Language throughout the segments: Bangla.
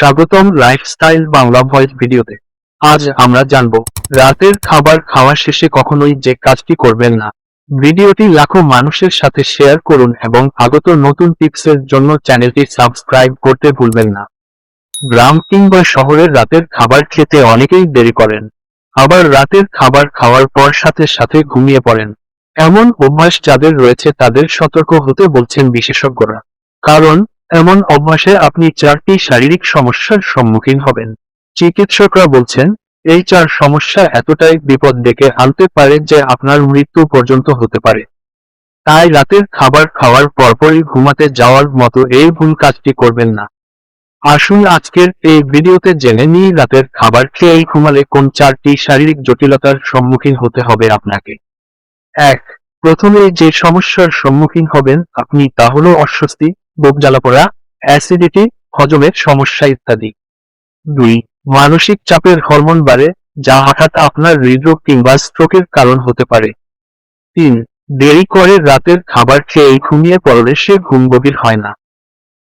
স্বাগতম লাইফস্টাইল বাংলা ভয়েস ভিডিওতে। আজ আমরা জানব রাতের খাবার খাওয়া শেষে কখনোই যে কাজটি করবেন না। ভিডিওটি লাখো মানুষের সাথে শেয়ার করুন এবং আগত নতুন টিপসের জন্য চ্যানেলটি সাবস্ক্রাইব করতে ভুলবেন না। গ্রাম কিংবা শহরের রাতের খাবার খেতে অনেকেই দেরি করেন। আবার রাতের খাবার খাওয়ার পর সাথে সাথে ঘুমিয়ে পড়েন। এমন অভ্যাস যাদের রয়েছে তাদের সতর্ক হতে বলছেন বিশেষজ্ঞরা। কারণ এমন অভ্যাসে আপনি চারটি শারীরিক সমস্যার সম্মুখীন হবেন। চিকিৎসকরা বলছেন, এই চার সমস্যা এতটাই বিপদ ডেকে আনতে পারে যে আপনার মৃত্যু পর্যন্ত হতে পারে। তাই রাতের খাবার খাওয়ার পরপরই ঘুমাতে যাওয়ার মতো এই ভুল কাজটি করবেন না। আসুন আজকের এই ভিডিওতে জেনে নিই রাতের খাবার খেয়েই ঘুমালে কোন চারটি শারীরিক জটিলতার সম্মুখীন হতে হবে আপনাকে। এক, প্রথমে যে সমস্যার সম্মুখীন হবেন আপনি তা হলো অস্বস্তি। বুক জ্বালাপোড়া অ্যাসিডিটি হজমের সমস্যা ইত্যাদি। দুই, মানসিক চাপের হরমোন বাড়ে, যা হঠাৎ আপনার হৃদরোগ কিংবা স্ট্রোকের কারণ হতে পারে। তিন, দেরি করে রাতের খাবার খেয়ে ঘুমিয়ে পড়লে সে ঘুম গভীর হয় না।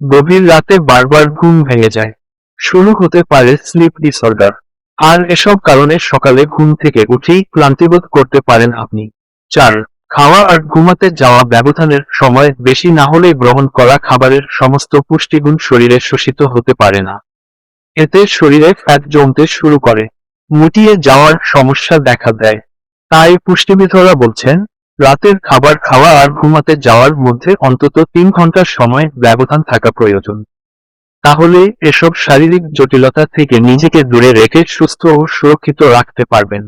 গভীর রাতে বারবার ঘুম ভেঙে যায়। শুরু হতে পারে স্লিপ ডিসঅর্ডার আর এসব কারণে সকালে ঘুম থেকে উঠেই ক্লান্তিবোধ করতে পারেন আপনি। চার খাওয়া আর ঘুমাতে যাওয়া ব্যবধানের সময় বেশি না হলে গ্রহণ করা খাবারের সমস্ত পুষ্টিগুণ শরীরে শোষিত হতে পারে না। এতে শরীরে ফ্যাট জমতে শুরু করে মুটিয়ে যাওয়ার সমস্যা দেখা দেয়। তাই পুষ্টিবিদরা বলছেন, রাতের খাবার খাওয়া আর ঘুমাতে যাওয়ার মধ্যে অন্তত তিন ঘণ্টার সময় ব্যবধান থাকা প্রয়োজন। তাহলে এসব শারীরিক জটিলতা থেকে নিজেকে দূরে রেখে সুস্থ ও সুরক্ষিত রাখতে পারবেন।